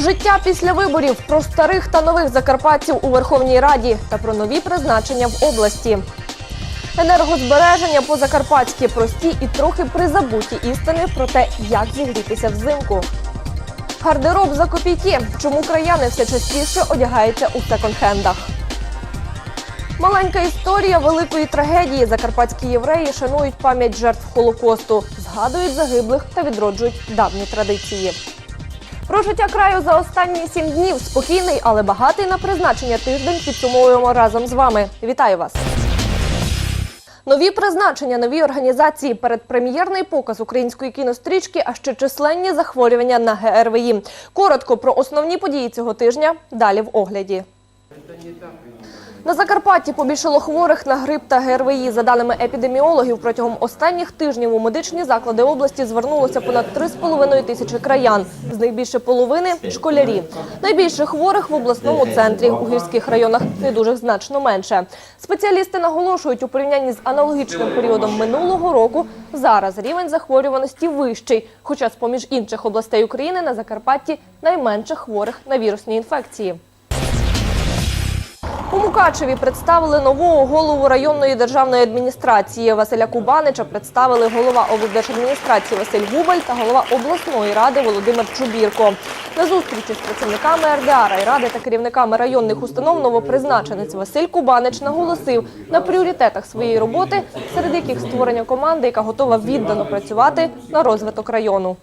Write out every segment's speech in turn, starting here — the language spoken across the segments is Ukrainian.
Життя після виборів про старих та нових закарпатців у Верховній Раді та про нові призначення в області. Енергозбереження по закарпатськи прості і трохи призабуті істини про те, як зігрітися взимку. Гардероб за копійки. Чому краяни все частіше одягаються у секонд-хендах? Маленька історія великої трагедії. Закарпатські євреї шанують пам'ять жертв Холокосту, згадують загиблих та відроджують давні традиції. Про життя краю за останні сім днів спокійний, але багатий на призначення тиждень підсумовуємо разом з вами. Вітаю вас! Нові призначення, нові організації, передпрем'єрний показ української кінострічки, а ще численні захворювання на ГРВІ. Коротко про основні події цього тижня. Далі в огляді. На Закарпатті побільшало хворих на грип та ГРВІ. За даними епідеміологів, протягом останніх тижнів у медичні заклади області звернулося понад 3,5 тисячі краян. З найбільше половини школярі. Найбільше хворих в обласному центрі. У гірських районах недужих значно менше. Спеціалісти наголошують, у порівнянні з аналогічним періодом минулого року зараз рівень захворюваності вищий. Хоча з поміж інших областей України на Закарпатті найменше хворих на вірусні інфекції. У Мукачеві представили нового голову районної державної адміністрації Василя Кубанича. Представили голова облдержадміністрації Василь Губаль та голова обласної ради Володимир Чубірко. На зустрічі з працівниками РДА, райради та керівниками районних установ новопризначенець Василь Кубанич наголосив на пріоритетах своєї роботи, серед яких створення команди, яка готова віддано працювати на розвиток району.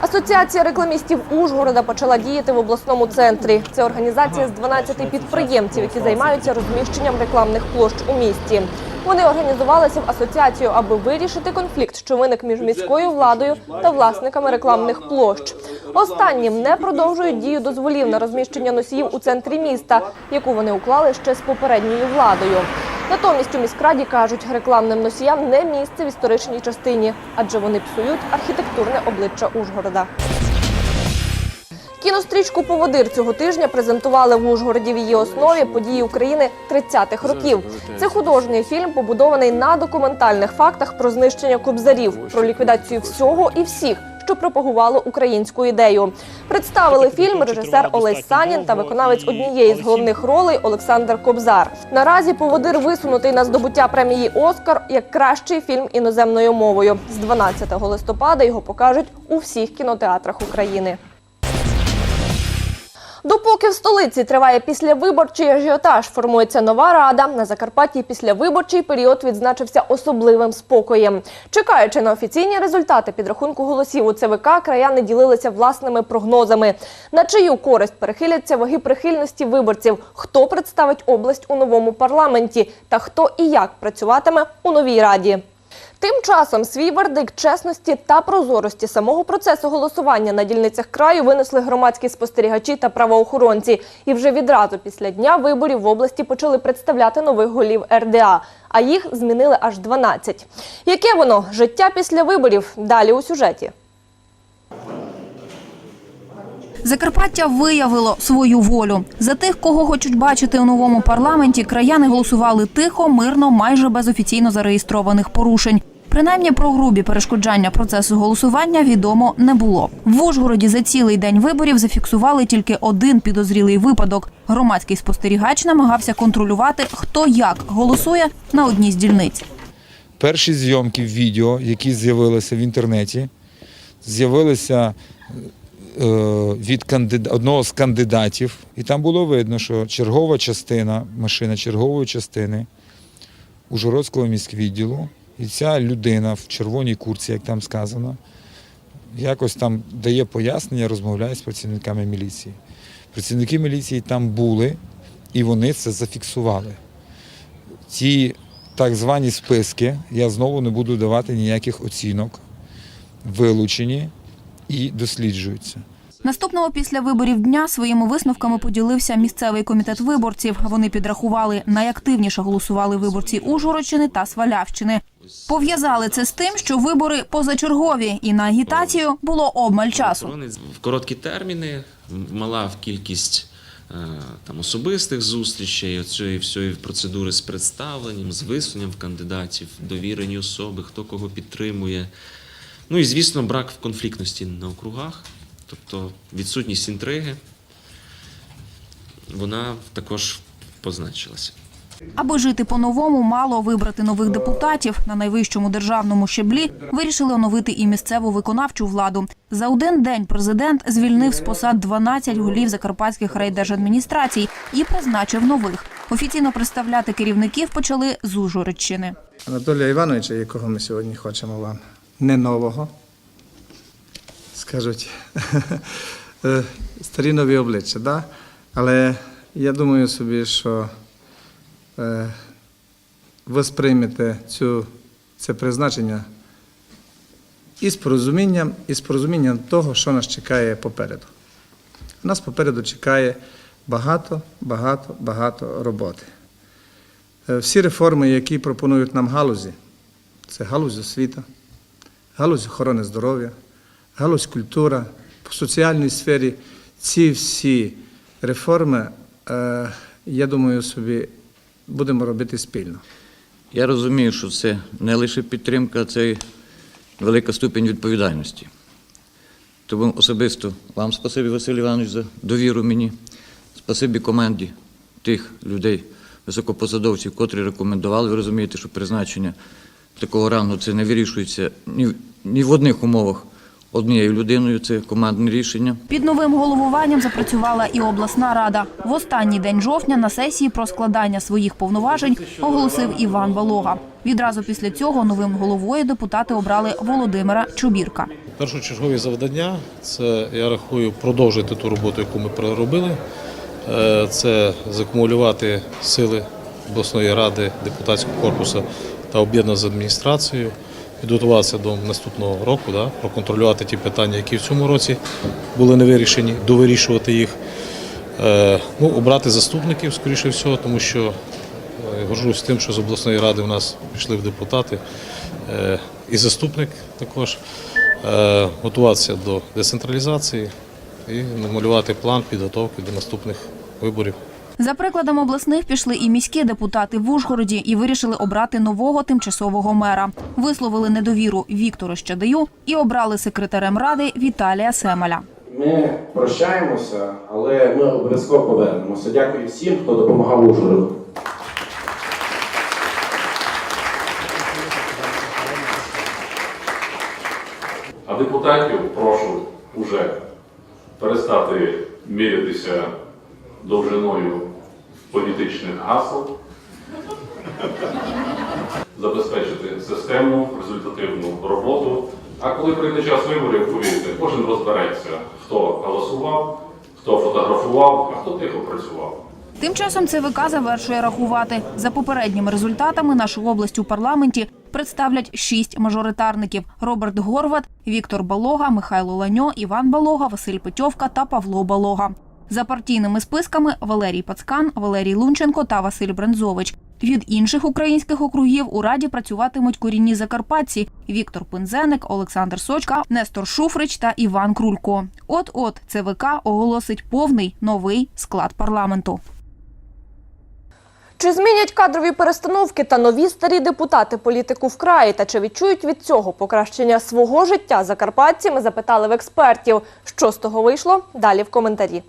Асоціація рекламістів Ужгорода почала діяти в обласному центрі. Це організація з 12 підприємців, які займаються розміщенням рекламних площ у місті. Вони організувалися в асоціацію, аби вирішити конфлікт, що виник між міською владою та власниками рекламних площ. Останнім не продовжують дію дозволів на розміщення носіїв у центрі міста, яку вони уклали ще з попередньою владою. Натомість у міськраді кажуть, рекламним носіям не місце в історичній частині, адже вони псують архітектурне обличчя Ужгорода. Кінострічку Поводир цього тижня презентували в Ужгороді в її основі події України 30-х років. Це художній фільм, побудований на документальних фактах про знищення кобзарів, про ліквідацію всього і всіх. Що пропагувало українську ідею, представили фільм режисер Олесь Санін та виконавець однієї з головних ролей Олександр Кобзар. Наразі поводир висунутий на здобуття премії Оскар як кращий фільм іноземною мовою. З 12 листопада його покажуть у всіх кінотеатрах України. Допоки в столиці триває післявиборчий ажіотаж, формується нова рада. На Закарпатті післявиборчий період відзначився особливим спокоєм. Чекаючи на офіційні результати підрахунку голосів у ЦВК, краяни ділилися власними прогнозами. На чию користь перехиляться ваги прихильності виборців, хто представить область у новому парламенті та хто і як працюватиме у новій раді. Тим часом свій вердикт чесності та прозорості самого процесу голосування на дільницях краю винесли громадські спостерігачі та правоохоронці. І вже відразу після дня виборів в області почали представляти нових голів РДА. А їх змінили аж 12. Яке воно життя після виборів? Далі у сюжеті. Закарпаття виявило свою волю. За тих, кого хочуть бачити у новому парламенті, краяни голосували тихо, мирно, майже без офіційно зареєстрованих порушень. Принаймні про грубі перешкоджання процесу голосування відомо не було. В Ужгороді за цілий день виборів зафіксували тільки один підозрілий випадок. Громадський спостерігач намагався контролювати, хто як голосує на одній з дільниць. Перші зйомки відео, які з'явилися в інтернеті, з'явилися е, від одного з кандидатів, і там було видно, що чергова частина, машина чергової частини Ужгородського міськвідділу, і ця людина в червоній курці, як там сказано, якось там дає пояснення, розмовляє з працівниками міліції. Працівники міліції там були, і вони це зафіксували. Ці так звані списки, я знову не буду давати ніяких оцінок, вилучені і досліджуються. Наступного після виборів дня своїми висновками поділився місцевий комітет виборців. Вони підрахували найактивніше голосували виборці Ужгородщини та Свалявщини. Пов'язали це з тим, що вибори позачергові, і на агітацію було обмаль часу. В короткі терміни, мала кількість е, там особистих зустрічей, оцієї всієї процедури з представленням, з висуненням кандидатів, довірені особи, хто кого підтримує. Ну і звісно, брак в конфліктності на округах. Тобто відсутність інтриги, вона також позначилася. Аби жити по-новому, мало вибрати нових депутатів. На найвищому державному щеблі вирішили оновити і місцеву виконавчу владу. За один день президент звільнив з посад 12 голів закарпатських райдержадміністрацій і призначив нових. Офіційно представляти керівників почали з Ужгородщини. Анатолія Івановича, якого ми сьогодні хочемо вам, не нового, скажуть, е, старі нові обличчя, да? але я думаю собі, що ви сприймете цю, це призначення і з порозумінням, і з порозумінням того, що нас чекає попереду. Нас попереду чекає багато, багато, багато роботи. Е, Всі реформи, які пропонують нам галузі, це галузь освіта, галузь охорони здоров'я, галузь культура, по соціальній сфері. Ці всі реформи, е, я думаю, собі будемо робити спільно. Я розумію, що це не лише підтримка, це велика ступінь відповідальності. Тому особисто вам спасибі, Василь Іванович, за довіру мені, спасибі команді тих людей, високопосадовців, котрі рекомендували. Ви розумієте, що призначення такого рангу це не вирішується ні в одних умовах однією людиною, це командне рішення. Під новим головуванням запрацювала і обласна рада. В останній день жовтня на сесії про складання своїх повноважень оголосив Іван Волога. Відразу після цього новим головою депутати обрали Володимира Чубірка. Першочергові завдання це я рахую продовжити ту роботу, яку ми проробили. Е, Це закумулювати сили обласної ради, депутатського корпусу та об'єднати з адміністрацією, підготуватися до наступного року, да, проконтролювати ті питання, які в цьому році були не вирішені, довирішувати їх. Е, Ну, обрати заступників, скоріше всього, тому що е, горжусь тим, що з обласної ради в нас пішли в депутати е, і заступник також. Е, Готуватися до децентралізації і намалювати план підготовки до наступних виборів. За прикладом обласних пішли і міські депутати в Ужгороді і вирішили обрати нового тимчасового мера. Висловили недовіру Віктору Щадию і обрали секретарем ради Віталія Семаля. Ми прощаємося, але ми обов'язково повернемося. Дякую всім, хто допомагав Ужгороду. А депутатів прошу уже перестати мірятися довжиною політичних гасел, забезпечити системну, результативну роботу. А коли прийде час виборів, повірте, кожен розбереться, хто голосував, хто фотографував, а хто тихо працював. Тим часом ЦВК завершує рахувати. За попередніми результатами нашу область у парламенті представлять шість мажоритарників: Роберт Горват, Віктор Балога, Михайло Ланьо, Іван Балога, Василь Петьовка та Павло Балога. За партійними списками Валерій Пацкан, Валерій Лунченко та Василь Брензович. Від інших українських округів у раді працюватимуть корінні закарпатці Віктор Пинзеник, Олександр Сочка, Нестор Шуфрич та Іван Крулько. От от ЦВК оголосить повний новий склад парламенту. Чи змінять кадрові перестановки та нові старі депутати політику в краї? Та чи відчують від цього покращення свого життя закарпатці? Ми запитали в експертів. Що з того вийшло? Далі в коментарі.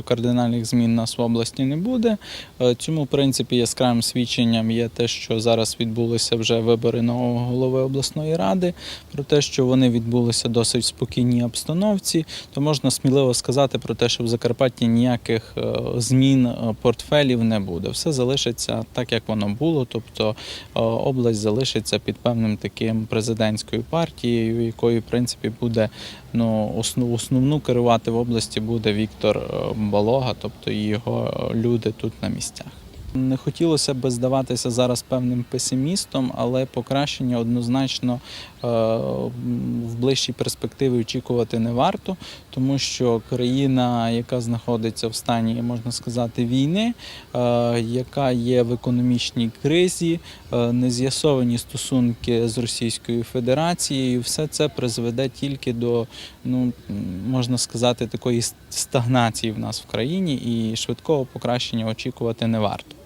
Що кардинальних змін нас в області не буде. Е, Цьому, в принципі, яскравим свідченням є те, що зараз відбулися вже вибори нового голови обласної ради, про те, що вони відбулися досить спокійній обстановці, то можна сміливо сказати про те, що в Закарпатті ніяких е, змін е, портфелів не буде. Все залишиться так, як воно було, тобто область залишиться під певним таким президентською партією, якою, в принципі, буде ну, основ, основну керувати в області буде Віктор е, Балога, тобто його е, люди тут на місцях. Не хотілося б здаватися зараз певним песимістом, але покращення однозначно в ближчій перспективі очікувати не варто, тому що країна, яка знаходиться в стані, можна сказати, війни, е, яка є в економічній кризі, е, нез'ясовані стосунки з Російською Федерацією, все це призведе тільки до, ну можна сказати, такої стагнації в нас в країні, і швидкого покращення очікувати не варто.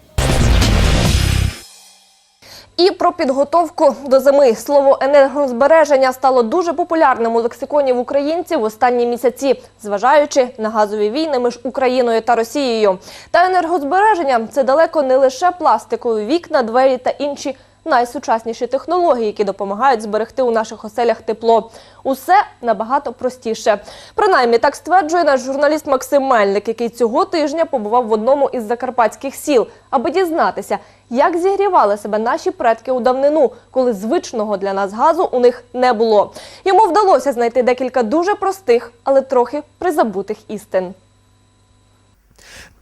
І про підготовку до зими слово енергозбереження стало дуже популярним у лексиконі в українців в останні місяці, зважаючи на газові війни між Україною та Росією. Та енергозбереження це далеко не лише пластикові вікна, двері та інші найсучасніші технології, які допомагають зберегти у наших оселях тепло. Усе набагато простіше. Принаймні, так стверджує наш журналіст Максим Мельник, який цього тижня побував в одному із закарпатських сіл, аби дізнатися, як зігрівали себе наші предки у давнину, коли звичного для нас газу у них не було. Йому вдалося знайти декілька дуже простих, але трохи призабутих істин.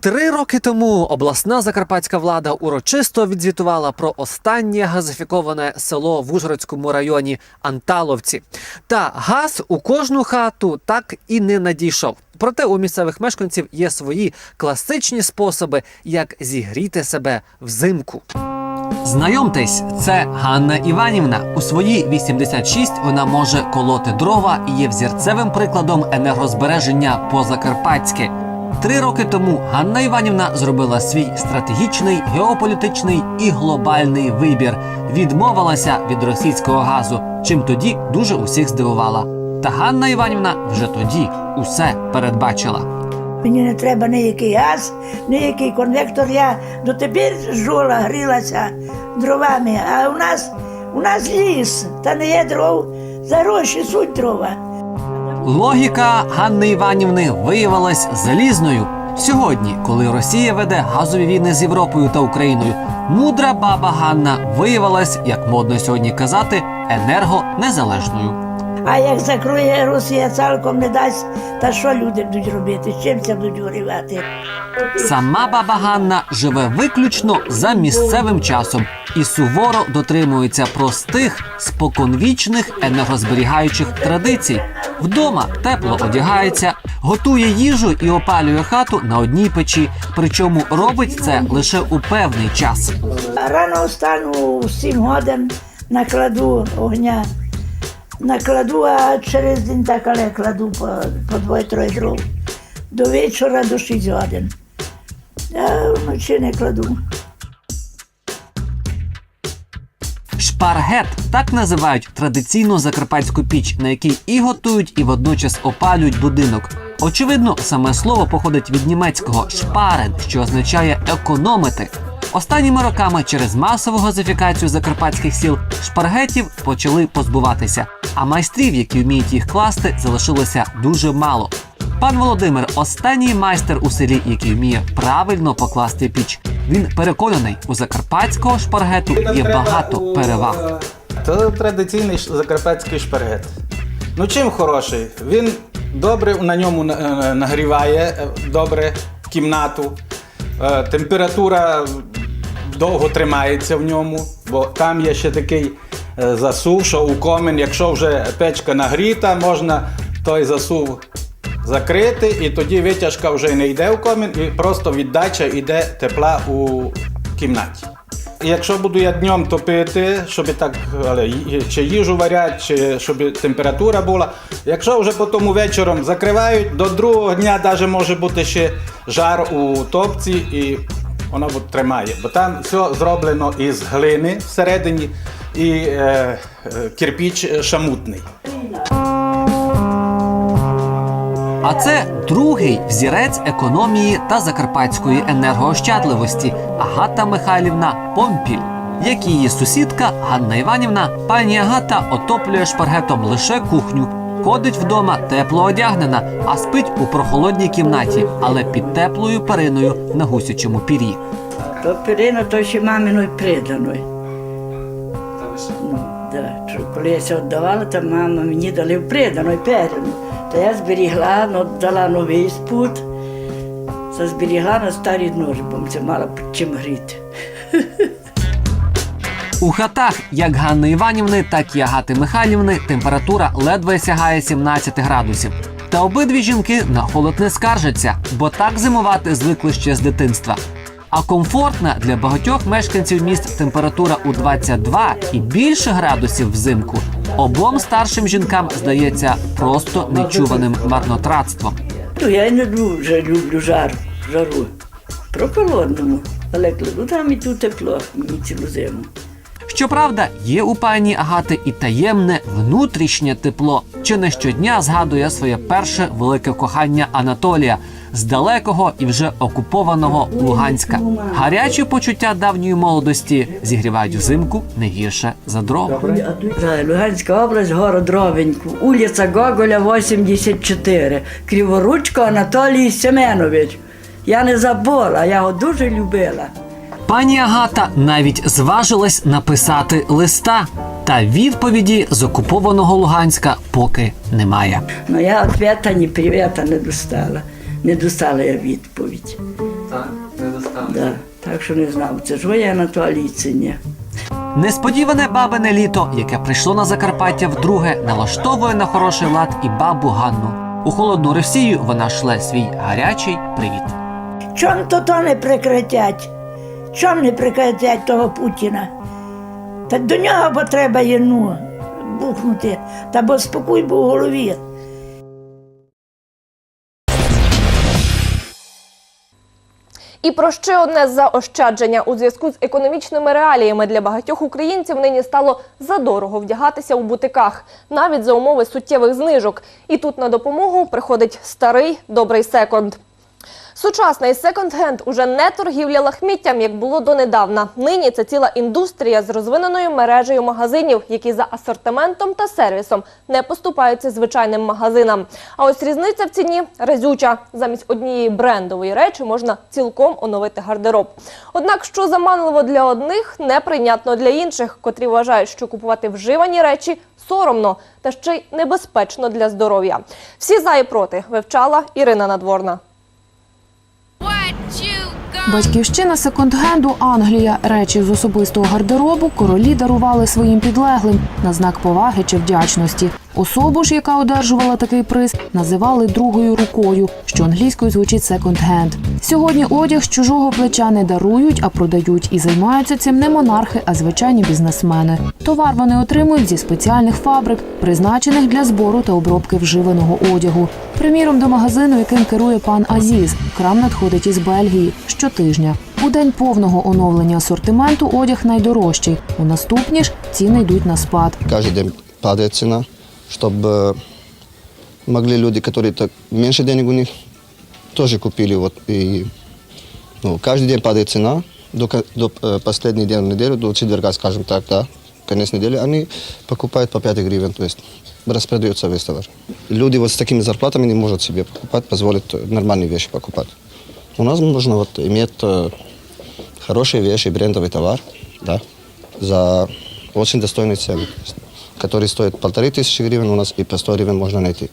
Три роки тому обласна закарпатська влада урочисто відзвітувала про останнє газифіковане село в Ужгородському районі Анталовці. Та газ у кожну хату так і не надійшов. Проте у місцевих мешканців є свої класичні способи, як зігріти себе взимку. Знайомтесь, це Ганна Іванівна. У свої 86 вона може колоти дрова і є взірцевим прикладом енергозбереження по-закарпатськи. Три роки тому Ганна Іванівна зробила свій стратегічний, геополітичний і глобальний вибір. Відмовилася від російського газу, чим тоді дуже усіх здивувала. Та Ганна Іванівна вже тоді усе передбачила. Мені не треба ніякий газ, ніякий конвектор. Я дотепер жила, грілася дровами. А у нас, у нас ліс, та не є дров, за гроші суть дрова. Логіка Ганни Іванівни виявилась залізною. Сьогодні, коли Росія веде газові війни з Європою та Україною, мудра баба Ганна виявилась, як модно сьогодні казати, енергонезалежною. А як закриє Росія цілком не дасть, та що люди будуть робити? Чим це будуть горівати? Сама баба Ганна живе виключно за місцевим часом і суворо дотримується простих, споконвічних енергозберігаючих традицій. Вдома тепло одягається, готує їжу і опалює хату на одній печі. Причому робить це лише у певний час. Рано встану 7 годин, накладу огня. Накладу, а через день так але кладу по, по двоє-троє дров. До вечора до 6 годин. А вночі не кладу. Шпаргет так називають традиційну закарпатську піч, на якій і готують, і водночас опалюють будинок. Очевидно, саме слово походить від німецького шпарен, що означає економити. Останніми роками через масову газифікацію закарпатських сіл шпаргетів почали позбуватися, а майстрів, які вміють їх класти, залишилося дуже мало. Пан Володимир останній майстер у селі, який вміє правильно покласти піч. Він переконаний, у закарпатського шпаргету є багато переваг. То традиційний закарпатський шпаргет. Ну чим хороший? Він добре на ньому е, нагріває е, добре кімнату. Е, Температура довго тримається в ньому, бо там є ще такий засув, що у комін, якщо вже печка нагріта, можна той засув закрити, і тоді витяжка вже не йде в комін, і просто віддача йде тепла у кімнаті. Якщо буду я днем топити, щоб так але, чи їжу варять, чи щоб температура була. Якщо вже потім вечором закривають, до другого дня навіть може бути ще жар у топці і воно тримає. Бо там все зроблено із глини всередині і е, е, кирпіч шамутний. А це другий взірець економії та закарпатської енергоощадливості Агата Михайлівна Помпіль. Як її сусідка Ганна Іванівна, пані Агата отоплює шпаргетом лише кухню. Ходить вдома тепло одягнена, а спить у прохолодній кімнаті, але під теплою периною на гусячому пір'ї. То перина, то ще маминою приданою. Ну, да. Коли я це віддавала, то мама мені дали придану перину. То я зберігла, ну, дала новий спут, зберігла на старий нож, бо це мала під чим гріти. У хатах як Ганни Іванівни, так і Агати Михайлівни температура ледве сягає 17 градусів. Та обидві жінки на холод не скаржаться, бо так зимувати звикли ще з дитинства. А комфортна для багатьох мешканців міст температура у 22 і більше градусів взимку обом старшим жінкам здається просто нечуваним марнотратством. Ну, я не дуже люблю жару, жару. Прохолодному, але кладу там і тут тепло мені цілу зиму. Щоправда, є у пані Агати і таємне внутрішнє тепло, чи не щодня згадує своє перше велике кохання Анатолія з далекого і вже окупованого Луганська. Гарячі почуття давньої молодості зігрівають взимку не гірше за дрова. Луганська область, город Ровеньку, вулиця Гоголя, 84, Криворучко Анатолій Семенович. Я не забула, я його дуже любила. Пані Агата навіть зважилась написати листа, та відповіді з окупованого Луганська поки немає. Ну я відповіді ні привіта не достала. Не достала я відповідь. Так, не достав. Да. Так що не знав, це ж ви Анатолій чи ні. Несподіване бабине літо, яке прийшло на Закарпаття вдруге, налаштовує на хороший лад і бабу Ганну. У холодну Росію вона шле свій гарячий привіт. Чом то то не прекратять? Чом не прекратять того Путіна? Та до нього бо треба єну бухнути, та бо спокій був у голові. І про ще одне заощадження у зв'язку з економічними реаліями для багатьох українців нині стало задорого вдягатися у бутиках, навіть за умови суттєвих знижок. І тут на допомогу приходить старий добрий секонд. Сучасний секонд-хенд уже не торгівля лахміттям, як було донедавна. Нині це ціла індустрія з розвиненою мережею магазинів, які за асортиментом та сервісом не поступаються звичайним магазинам. А ось різниця в ціні разюча. Замість однієї брендової речі можна цілком оновити гардероб. Однак, що заманливо для одних, неприйнятно для інших, котрі вважають, що купувати вживані речі соромно та ще й небезпечно для здоров'я. Всі за і проти вивчала Ірина Надворна. Батьківщина секонд-генду Англія. Речі з особистого гардеробу королі дарували своїм підлеглим на знак поваги чи вдячності. Особу ж, яка одержувала такий приз, називали другою рукою, що англійською звучить секонд-хенд. Сьогодні одяг з чужого плеча не дарують, а продають і займаються цим не монархи, а звичайні бізнесмени. Товар вони отримують зі спеціальних фабрик, призначених для збору та обробки вживаного одягу. Приміром, до магазину, яким керує пан Азіз, крам надходить із Бельгії щотижня. У день повного оновлення асортименту одяг найдорожчий. У наступні ж ціни йдуть на спад. Каждый день падает цена, чтобы могли люди, которые так меньше денег у них, тоже купили. Вот, и, ну, каждый день падает цена до, до э, последний день недели, до четверга, скажем так, да, конец недели, они покупают по 5 гривен, то есть распродается весь товар. Люди вот с такими зарплатами не могут себе покупать, позволить э, нормальные вещи покупать. У нас нужно вот иметь э, хорошие вещи, брендовый товар, да, за очень достойные цены, который стоит полторы тысячи гривен у нас и по 100 гривен можно найти.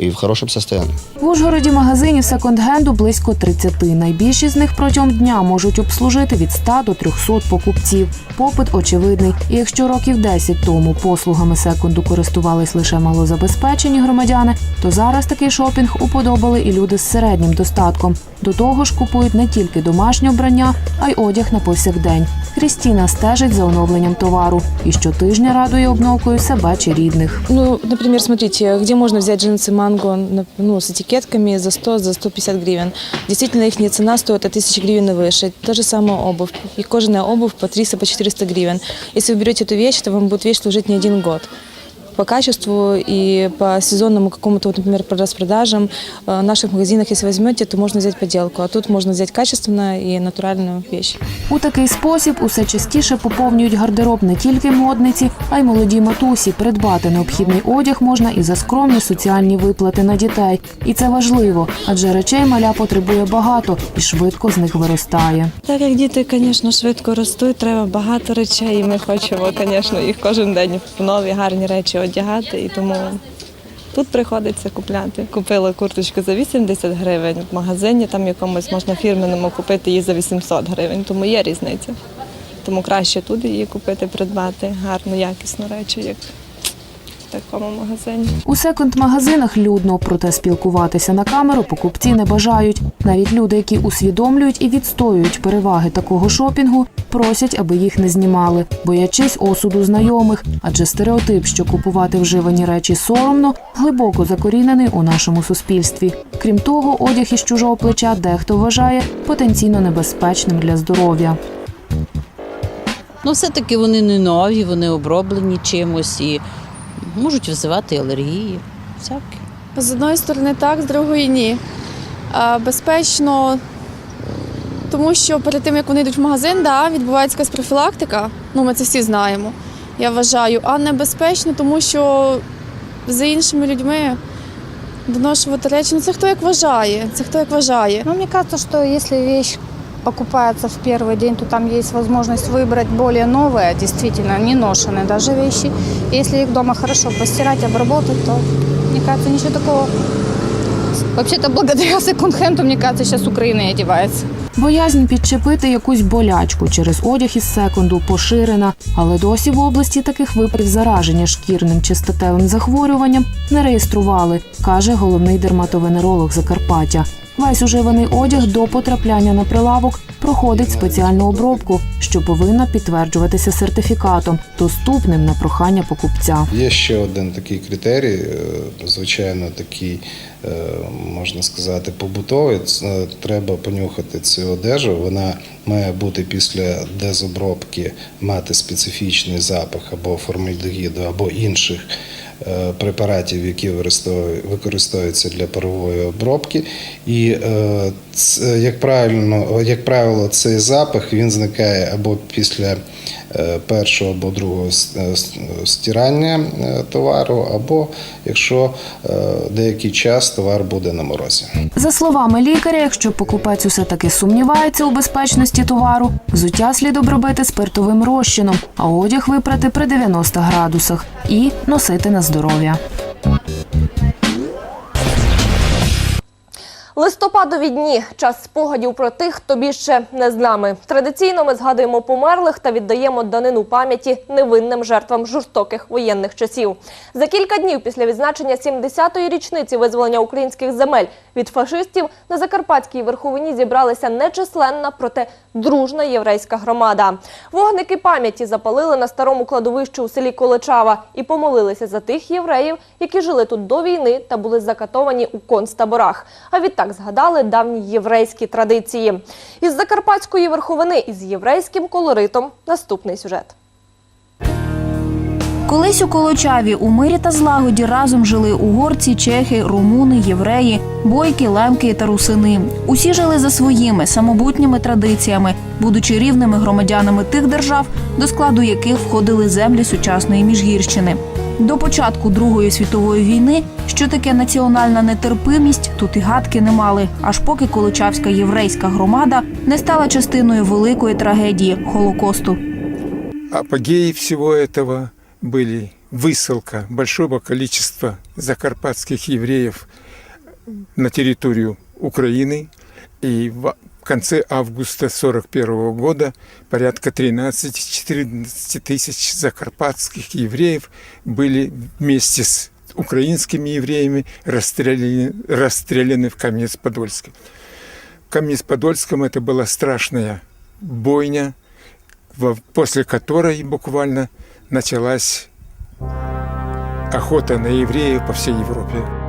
И в хорошем состоянии. В Ужгороді магазинів секонд-хенду близько 30. Найбільші з них протягом дня можуть обслужити від 100 до 300 покупців. Попит очевидний. І якщо років 10 тому послугами секонду користувались лише малозабезпечені громадяни, то зараз такий шопінг уподобали і люди з середнім достатком. До того ж купують не тільки домашнє вбрання, а й одяг на повсякдень. Крістіна стежить за оновленням товару і щотижня радує обновкою себе чи рідних. Ну, например, смотрите, где можно взять джинсы манго на- ну, с этикетками за 100, за 150 гривен. Действительно, их цена стоит от 1000 гривен и выше. Та же самая обувь. И кожаная обувь по 300, по 400 гривен. Если вы берете эту вещь, то вам будет вещь служить не один год. По качеству и по сезонному какому-то, вот, например, по распродажам э, в наших магазинах, если возьмете, то можно взять подделку. А тут можно взять качественную и натуральную вещь. У такий спосіб усе частіше поповнюють гардероб не тільки модниці, а й молоді матусі. Придбати необхідний одяг можна і за скромні соціальні виплати на дітей. І це важливо, адже речей маля потребує багато і швидко з них виростає. Так як діти, звісно, швидко ростуть, треба багато речей, і ми хочемо, звісно, їх кожен день в нові гарні речі одягати, і тому тут приходиться купляти. Купила курточку за 80 гривень в магазині, там якомусь можна фірменному купити її за 800 гривень, тому є різниця. Тому краще тут її купити, придбати гарну, якісну речі, як в такому магазині. У секонд-магазинах людно, проте спілкуватися на камеру покупці не бажають. Навіть люди, які усвідомлюють і відстоюють переваги такого шопінгу, просять, аби їх не знімали, боячись осуду знайомих. Адже стереотип, що купувати вживані речі соромно, глибоко закорінений у нашому суспільстві. Крім того, одяг із чужого плеча дехто вважає потенційно небезпечним для здоров'я. Ну, все-таки вони не нові, вони оброблені чимось і можуть визивати алергії. Всяке. З одної сторони так, з другої ні. А, безпечно, тому що перед тим, як вони йдуть в магазин, да, відбувається якась профілактика. Ну, ми це всі знаємо, я вважаю. А небезпечно, тому що за іншими людьми доношувати речі. Ну, це хто як вважає. Це хто як вважає. Ну, мне кажется, что если вещь покупается в первый день, то там есть возможность выбрать более новые, действительно, не ношеные даже вещи. Если их дома хорошо постирать, обработать, то, мне кажется, ничего такого. Вообще-то, благодаря секонд-хенду, мне кажется, сейчас Украина и одевается. Боязнь підчепити якусь болячку через одяг із секунду поширена, але досі в області таких випадків зараження шкірним чи статевим захворюванням не реєстрували, каже головний дерматовенеролог Закарпаття. Весь уживаний одяг до потрапляння на прилавок проходить спеціальну обробку, що повинна підтверджуватися сертифікатом, доступним на прохання покупця. Є ще один такий критерій, е, звичайно, такий, е, можна сказати, побутовий. Треба понюхати цю одежу. Вона має бути після дезобробки мати специфічний запах або формальдегіду, або інших е, препаратів, які використовуються для парової обробки. І е, як правильно, як правило, цей запах він зникає або після е, першого або другого е, стирання е, товару, або якщо е, деякий час товар буде на морозі. За словами лікаря, якщо покупець усе таки сумнівається у безпечності товару, взуття слід обробити спиртовим розчином, а одяг випрати при 90 градусах і носити на здоров'я. Листопадові дні час спогадів про тих, хто більше не з нами. Традиційно ми згадуємо померлих та віддаємо данину пам'яті невинним жертвам жорстоких воєнних часів. За кілька днів після відзначення 70-ї річниці визволення українських земель від фашистів на Закарпатській верховині зібралася нечисленна, проте дружна єврейська громада. Вогники пам'яті запалили на старому кладовищі у селі Количава і помолилися за тих євреїв, які жили тут до війни та були закатовані у концтаборах. А відтак згадали давні єврейські традиції. Із Закарпатської верховини із єврейським колоритом наступний сюжет. Колись у Колочаві у мирі та злагоді разом жили угорці, чехи, румуни, євреї, бойки, лемки та русини. Усі жили за своїми самобутніми традиціями, будучи рівними громадянами тих держав, до складу яких входили землі сучасної міжгірщини. До початку Другої світової війни, що таке національна нетерпимість, тут і гадки не мали, аж поки Колочавська єврейська громада не стала частиною великої трагедії Холокосту. Апогеи всего этого были высылка большого количества закарпатских евреев на территорию Украины. И в конце августа 1941 года порядка 13-14 тысяч закарпатских евреев были вместе с украинскими евреями расстреляны, расстреляны в Каменец-Подольске. В Каменец-Подольском это была страшная бойня, после которой буквально началась охота на евреев по всей Европе.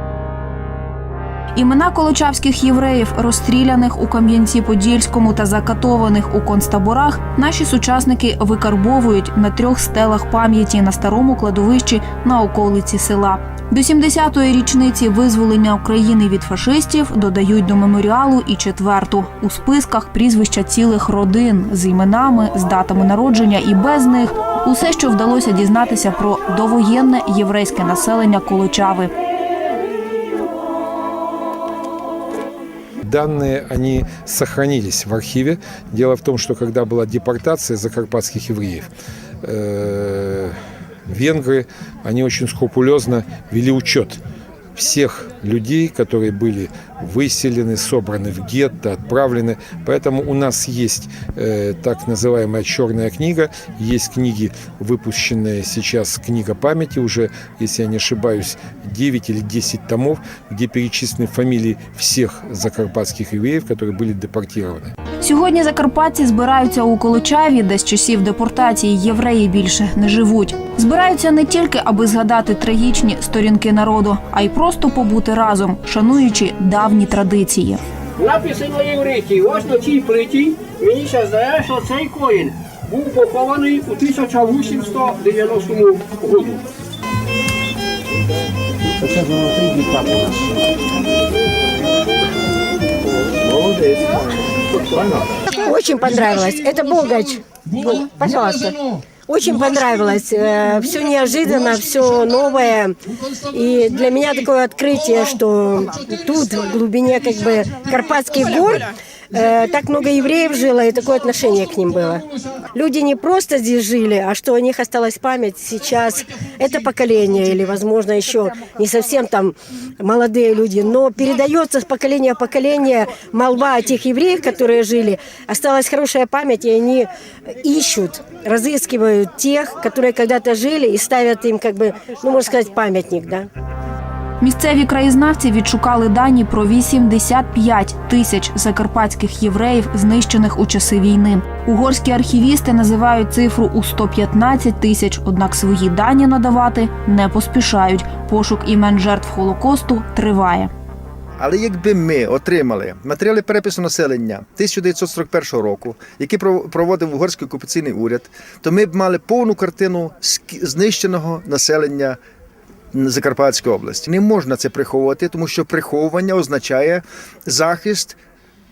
Імена колочавських євреїв, розстріляних у Кам'янці-Подільському та закатованих у концтаборах, наші сучасники викарбовують на трьох стелах пам'яті на старому кладовищі на околиці села. До 70-ї річниці визволення України від фашистів додають до меморіалу і четверту у списках прізвища цілих родин з іменами, з датами народження і без них усе, що вдалося дізнатися про довоєнне єврейське населення Колочави. Данные, они сохранились в архиве. Дело в том, что когда была депортация закарпатских евреев, э, венгры, они очень скрупулезно вели учет всех людей, которые были выселены, собраны в гетто, отправлены. Поэтому у нас есть э, так называемая черная книга, есть книги, выпущенные сейчас книга памяти, уже, если я не ошибаюсь, 9 или 10 томов, где перечислены фамилии всех закарпатских евреев, которые были депортированы. Сьогодні закарпатці збираються у Колочаві, де з часів депортації євреї більше не живуть. Збираються не тільки аби згадати трагічні сторінки народу, а й просто побути разом, шануючи давні традиції. Написано євриті, ось на цій плиті, мені ще здає, що цей коїн був похований у 1890 році. Очень понравилось. Это Богач. Бо- Пожалуйста. Очень понравилось. Все неожиданно, все новое. И для меня такое открытие, что тут, в глубине как бы Карпатских гор, э, так много евреев жило, и такое отношение к ним было. Люди не просто здесь жили, а что о них осталась память сейчас. Это поколение, или, возможно, еще не совсем там молодые люди, но передается с поколения в поколение молва о тех евреях, которые жили. Осталась хорошая память, и они ищут, разыскивают тех, которые когда-то жили, и ставят им, как бы, ну, можно сказать, памятник, да. Місцеві краєзнавці відшукали дані про 85 тисяч закарпатських євреїв, знищених у часи війни. Угорські архівісти називають цифру у 115 тисяч, однак свої дані надавати не поспішають. Пошук імен жертв Холокосту триває. Але якби ми отримали матеріали перепису населення 1941 року, які пров- проводив угорський окупаційний уряд, то ми б мали повну картину знищеного населення Закарпатської області. Не можна це приховувати, тому що приховування означає захист.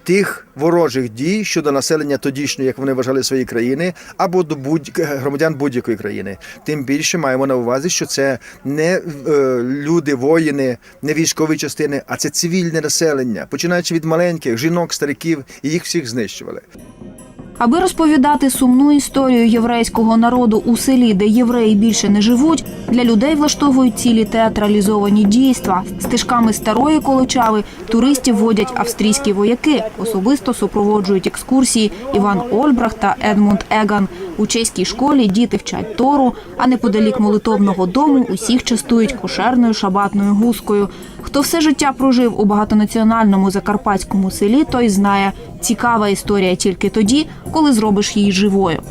Тих ворожих дій щодо населення тодішньої, як вони вважали свої країни, або до будь громадян будь-якої країни. Тим більше маємо на увазі, що це не е, люди, воїни, не військові частини, а це цивільне населення, починаючи від маленьких жінок, стариків, і їх всіх знищували. Аби розповідати сумну історію єврейського народу у селі, де євреї більше не живуть, для людей влаштовують цілі театралізовані дійства. Стежками старої колочави туристів водять австрійські вояки. Особисто супроводжують екскурсії Іван Ольбрах та Едмунд Еган. У чеській школі діти вчать тору, а неподалік молитовного дому усіх частують кошерною шабатною гускою. Хто все життя прожив у багатонаціональному закарпатському селі, той знає, цікава історія тільки тоді, коли зробиш її живою.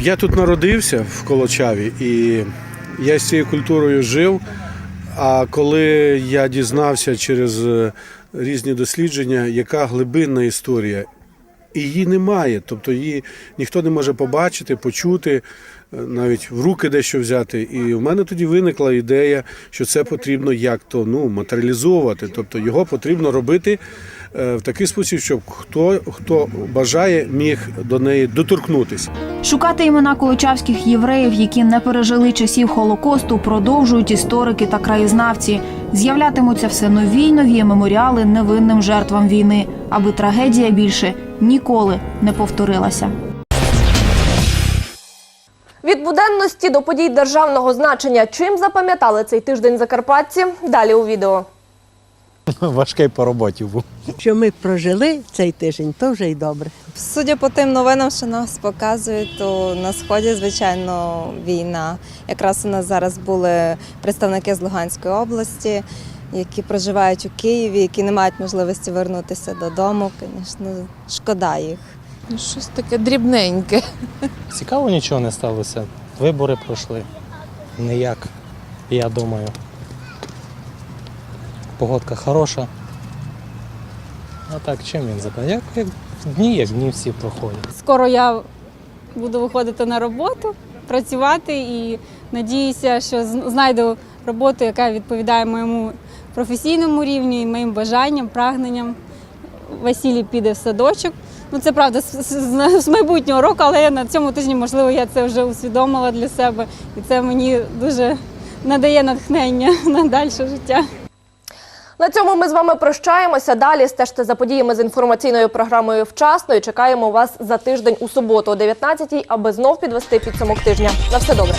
Я тут народився в Колочаві, і я з цією культурою жив. А коли я дізнався через е, різні дослідження, яка глибинна історія, і її немає, тобто її ніхто не може побачити, почути, е, навіть в руки дещо взяти. І в мене тоді виникла ідея, що це потрібно як то ну, матеріалізовувати, тобто його потрібно робити в такий спосіб, щоб хто, хто бажає, міг до неї доторкнутися. Шукати імена колочавських євреїв, які не пережили часів Холокосту, продовжують історики та краєзнавці. З'являтимуться все нові й нові меморіали невинним жертвам війни, аби трагедія більше ніколи не повторилася. Від буденності до подій державного значення. Чим запам'ятали цей тиждень закарпатці? Далі у відео. Важкий по роботі був. Що ми прожили цей тиждень, то вже й добре. Судя по тим новинам, що нас показують, то на сході, звичайно, війна. Якраз у нас зараз були представники з Луганської області, які проживають у Києві, які не мають можливості вернутися додому. Звісно, шкода їх. Ну, Щось таке дрібненьке. Цікаво, нічого не сталося. Вибори пройшли. Ніяк, я думаю. Погодка хороша. А так, чим він запевняє? Як, як дні, як дні всі проходять. Скоро я буду виходити на роботу, працювати і надіюся, що знайду роботу, яка відповідає моєму професійному рівню і моїм бажанням, прагненням. Василій піде в садочок. Ну це правда з, майбутнього року, але на цьому тижні, можливо, я це вже усвідомила для себе, і це мені дуже надає натхнення на далі життя. На цьому ми з вами прощаємося. Далі стежте за подіями з інформаційною програмою вчасно і чекаємо вас за тиждень у суботу о 19-й, аби знов підвести підсумок тижня. На все добре.